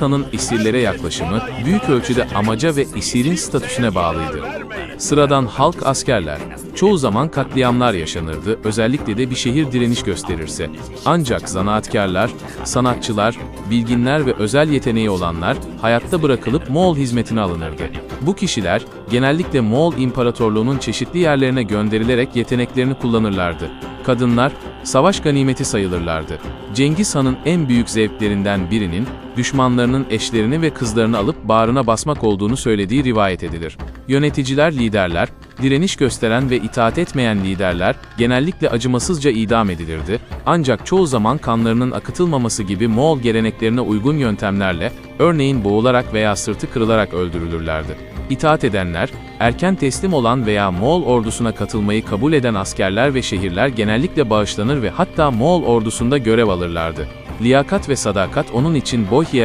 Han'ın esirlere yaklaşımı büyük ölçüde amaca ve esirin statüsüne bağlıydı. Sıradan halk askerler, çoğu zaman katliamlar yaşanırdı, özellikle de bir şehir direniş gösterirse. Ancak zanaatkarlar, sanatçılar, bilginler ve özel yeteneği olanlar hayatta bırakılıp Moğol hizmetine alınırdı. Bu kişiler genellikle Moğol İmparatorluğu'nun çeşitli yerlerine gönderilerek yeteneklerini kullanırlardı. Kadınlar, savaş ganimeti sayılırlardı. Cengiz Han'ın en büyük zevklerinden birinin, düşmanlarının eşlerini ve kızlarını alıp bağrına basmak olduğunu söylediği rivayet edilir. Yöneticiler, liderler, direniş gösteren ve itaat etmeyen liderler genellikle acımasızca idam edilirdi, ancak çoğu zaman kanlarının akıtılmaması gibi Moğol geleneklerine uygun yöntemlerle, örneğin boğularak veya sırtı kırılarak öldürülürlerdi. İtaat edenler, erken teslim olan veya Moğol ordusuna katılmayı kabul eden askerler ve şehirler genellikle bağışlanır ve hatta Moğol ordusunda görev alırlardı. Liyakat ve sadakat onun için boy hiyerarşisi